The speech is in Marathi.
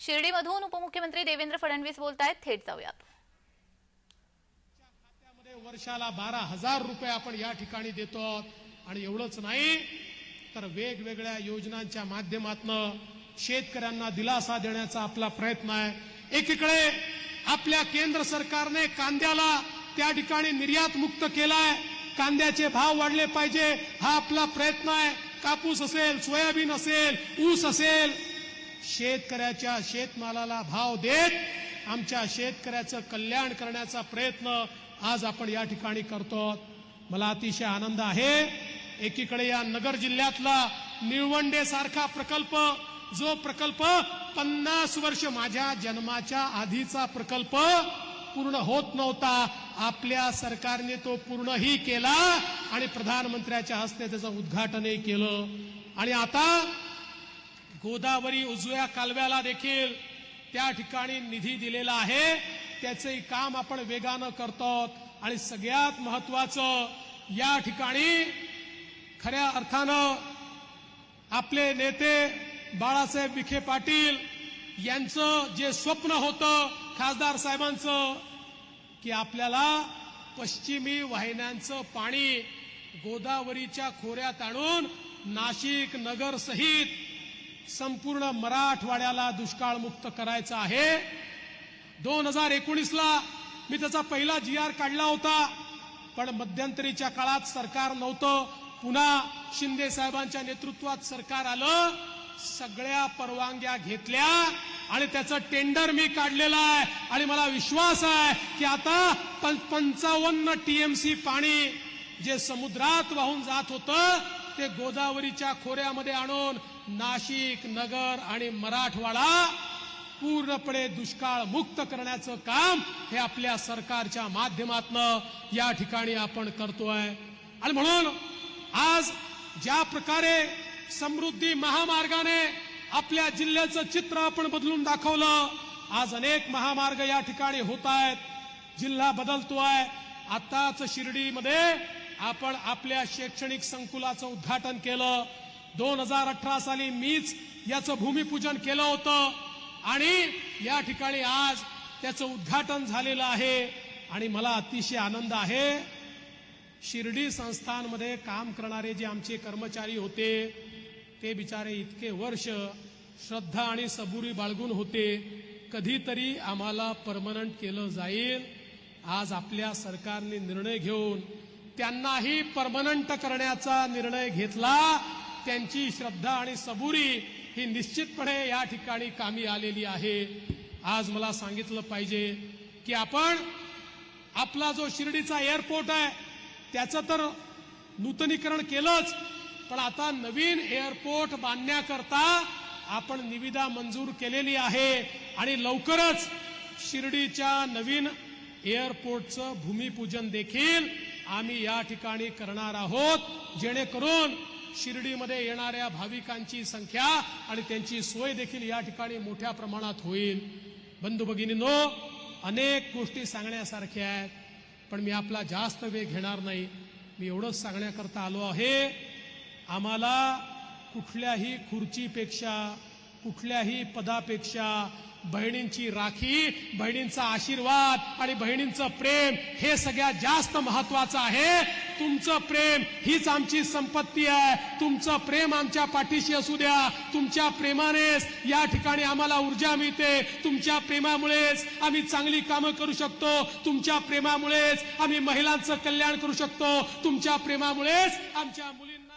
शिर्डीमधून उपमुख्यमंत्री देवेंद्र फडणवीस बोलत आहेत थेट जाऊयात. खात्यामध्ये वर्षाला बारा हजार रुपये आपण या ठिकाणी देतो आणि एवढंच नाही तर वेगवेगळ्या योजनांच्या माध्यमातून शेतकऱ्यांना दिलासा देण्याचा आपला प्रयत्न आहे. एकीकडे आपल्या केंद्र सरकारने कांद्याला त्या ठिकाणी निर्यात मुक्त केलाय कांद्याचे भाव वाढले पाहिजे हा आपला प्रयत्न आहे. कापूस असेल सोयाबीन असेल ऊस असेल शेतकऱ्याच्या शेतमालाला भाव देत आमच्या शेतकऱ्याचं कल्याण करण्याचा प्रयत्न आज आपण या ठिकाणी करतो. मला अतिशय आनंद आहे. एकीकडे या नगर जिल्ह्यातला निळवंडे सारखा प्रकल्प जो प्रकल्प पन्नास वर्ष माझ्या जन्माच्या आधीचा प्रकल्प पूर्ण होत नव्हता. आपल्या सरकारने तो पूर्णही केला आणि प्रधानमंत्र्याच्या हस्ते त्याचं उद्घाटनही केलं. आणि आता गोदावरी उजव्या कालव्याला देखील त्या ठिकाणी निधी दिलेला आहे. त्याचंही काम आपण वेगानं करतो आणि सगळ्यात महत्वाचं या ठिकाणी खऱ्या अर्थानं आपले नेते बाळासाहेब विखे पाटील यांचं जे स्वप्न होतं खासदार साहेबांचं की आपल्याला पश्चिमी वाहिन्यांचं पाणी गोदावरीच्या खोऱ्यात आणून नाशिक नगर सहित संपूर्ण मराठवाड्याला दुष्काळ मुक्त करायचं आहे. दोन हजार एकोणीसला मी त्याचा पहिला जी आर काढला होता. पण मध्यंतरीच्या काळात सरकार नव्हतं. पुन्हा शिंदे साहेबांच्या नेतृत्वात सरकार आलं. सगळ्या परवानग्या घेतल्या आणि त्याचं टेंडर मी काढलेलं आहे. आणि मला विश्वास आहे की आता पंचावन्न टीएमसी पाणी जे समुद्रात वाहून जात होतं ते गोदावरीच्या खोऱ्यामध्ये आणून नाशिक नगर आणि मराठवाडा पूर्णपणे दुष्काळ मुक्त करण्याचं काम हे आपल्या सरकारच्या माध्यमातनं या ठिकाणी आपण करतोय. आणि म्हणून आज ज्या प्रकारे समृद्धी महामार्गाने आपल्या जिल्ह्याचं चित्र आपण बदलून दाखवलं आज अनेक महामार्ग या ठिकाणी होत आहेत. जिल्हा बदलतोय. आताच शिर्डीमध्ये आपण आपल्या शैक्षणिक संकुलाचं उद्घाटन केलं. दोन हजार अठरा साली मीच याचं भूमिपूजन केलं होतं. आणि या ठिकाणी आज त्याचं उद्घाटन झालेलं आहे. आणि मला अतिशय आनंद आहे. शिर्डी संस्थांमध्ये काम करणारे जे आमचे कर्मचारी होते ते बिचारे इतके वर्ष श्रद्धा आणि सबुरी बाळगून होते. कधीतरी आम्हाला परमनंट केलं जाईल. आज आपल्या सरकारने निर्णय घेऊन त्यांनाही परमनंट करण्याचा निर्णय घेतला. त्यांची श्रद्धा आणि सबुरी ही निश्चितपणे या ठिकाणी कामी आलेली आहे. आज मला सांगितलं पाहिजे की आपण आपला जो शिर्डीचा एअरपोर्ट आहे त्याचं तर नूतनीकरण केलंच पण आता नवीन एअरपोर्ट बांधण्याकरता आपण निविदा मंजूर केलेली आहे आणि लवकरच शिर्डीच्या नवीन एअरपोर्टचं भूमिपूजन देखील आम्ही या ठिकाणी करणार आहोत. जेणेकरून शिर्डीमध्ये येणाऱ्या भाविकांची संख्या आणि त्यांची सोय देखील या ठिकाणी मोठ्या प्रमाणात होईल. बंधू भगिनीनो अनेक गोष्टी सांगण्यासारख्या आहेत पण मी आपला जास्त वेळ घेणार नाही. मी एवढंच सांगण्याकरता आलो आहे आम्हाला कुठल्याही खुर्चीपेक्षा कुठल्याही पदापेक्षा बहिणींची राखी बहिणींचा आशीर्वाद आणि बहिणींचं प्रेम हे सगळ्यात जास्त महत्वाचं आहे. तुमचं प्रेम हीच आमची संपत्ती आहे. तुमचं प्रेम आमच्या पाठीशी असू द्या. तुमच्या प्रेमानेच या ठिकाणी आम्हाला ऊर्जा मिळते. तुमच्या प्रेमामुळेच आम्ही चांगली कामं करू शकतो. तुमच्या प्रेमामुळेच आम्ही महिलांचं कल्याण करू शकतो. तुमच्या प्रेमामुळेच आमच्या मुलींना